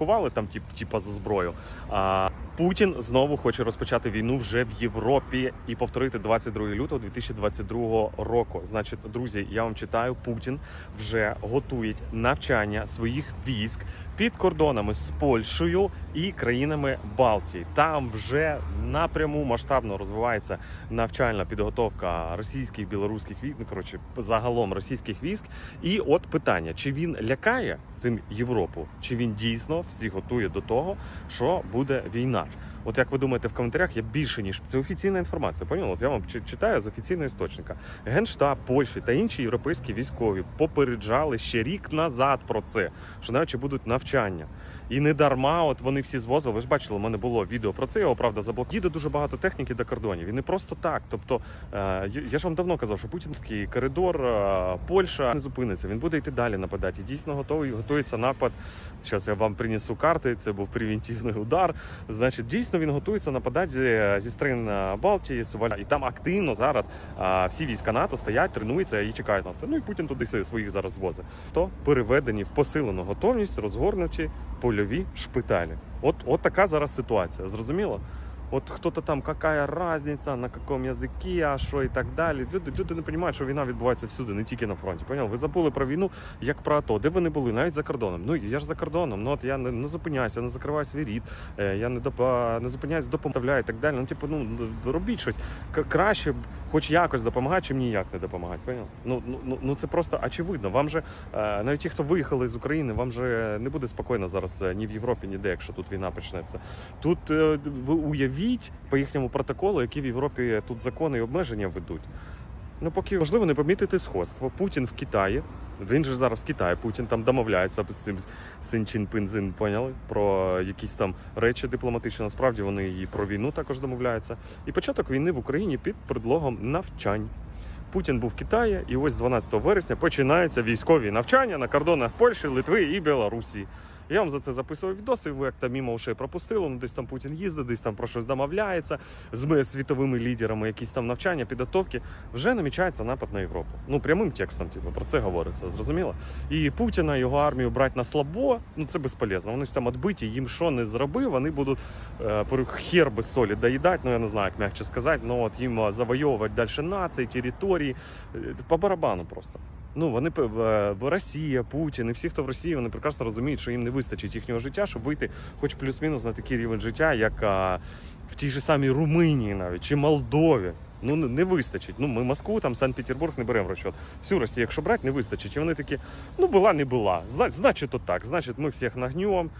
кували там, тип, типа за зброю. А Путін знову хоче розпочати війну вже в Європі і повторити 22 лютого 2022 року. Значить, друзі, я вам читаю, Путін вже готує навчання своїх військ під кордонами з Польщею і країнами Балтії. Там вже напряму масштабно розвивається навчальна підготовка російських білоруських військ, ну коротше, загалом російських військ. І от питання: чи він лякає цим Європу, чи він дійсно всі готує до того, що буде війна? От як ви думаєте в коментарях, є більше ніж це офіційна інформація. Поняли? От я вам читаю з офіційного істочника. Генштаб Польщі та інші європейські військові попереджали ще рік назад про це, що навіть будуть навчання. І не дарма, от вони всі звозили. Ви ж бачили, у мене було відео про це. Його правда заблокували. Їде дуже багато техніки до кордонів. І не просто так. Тобто, е, я- я ж вам давно казав, що путінський коридор е, Польща не зупиниться. Він буде йти далі нападати. І дійсно готовий готується напад. Зараз я вам принесу карти. Це був превентивний удар. Значить, дійсно він готується нападати зі, зі сторін е, Балтії, Суваля. І там активно зараз всі війська НАТО стоять, тренуються і чекають на це. Ну і Путін туди своїх зараз звозить. То переведені в посилену готовність, розгорнуті польові шпиталі. От, от така зараз ситуація. Зрозуміло? От хто-то там, яка різниця, на якому язикі, а що і так далі. Люди, люди не розуміють, що війна відбувається всюди, не тільки на фронті. Поняли? Ви забули про війну як про АТО. Де вони були? Навіть за кордоном. Ну я ж за кордоном. Ну от я не, не зупиняюся, не закриваю свій рід, е, я не доп... не зупиняюсь, допомагаю і так далі. Ну, типу, ну робіть щось. К- краще хоч якось допомагати, чим ніяк не допомагати. Поняв? Ну, ну, ну, ну це просто очевидно. Вам же е, навіть ті, хто виїхали з України, вам же не буде спокійно зараз е, ні в Європі, ніде, якщо тут війна почнеться. Тут е, ви уявіть по їхньому протоколу, які в Європі тут закони і обмеження ведуть. Ну, поки важливо не помітити сходство. Путін в Китаї. Він же зараз в Китаї. Путін там домовляється з цим Син Чин Пинзин, поняли? Про якісь там речі дипломатичні. Насправді вони і про війну також домовляються. І початок війни в Україні під предлогом навчань. Путін був в Китаї, і ось 12 вересня починаються військові навчання на кордонах Польщі, Литви і Білорусі. Я вам за це записував відоси, ви як там мимо ушей пропустили, ну десь там Путін їздить, десь там про щось домовляється з світовими лідерами, якісь там навчання, підготовки. Вже намічається напад на Європу. Ну прямим текстом, типу, про це говориться, зрозуміло? І Путіна, його армію брати на слабо, ну це безполезно. Вони ж там відбиті, їм що не зробив, вони будуть е, хер без солі доїдати, ну я не знаю, як м'якше сказати, ну от їм завойовувати далі нації, території, е, по барабану просто. Ну, вони Росія, Путін і всі, хто в Росії, вони прекрасно розуміють, що їм не вистачить їхнього життя, щоб вийти хоч плюс-мінус на такий рівень життя, як а, в тій же самій Румунії навіть чи Молдові. Ну не- вистачить. Ну ми Москву, там Санкт-Петербург не беремо розчет. Всю Росію, якщо брати, не вистачить. І вони такі, ну була, не була. Значить, то так. Значить, ми всіх нагнем,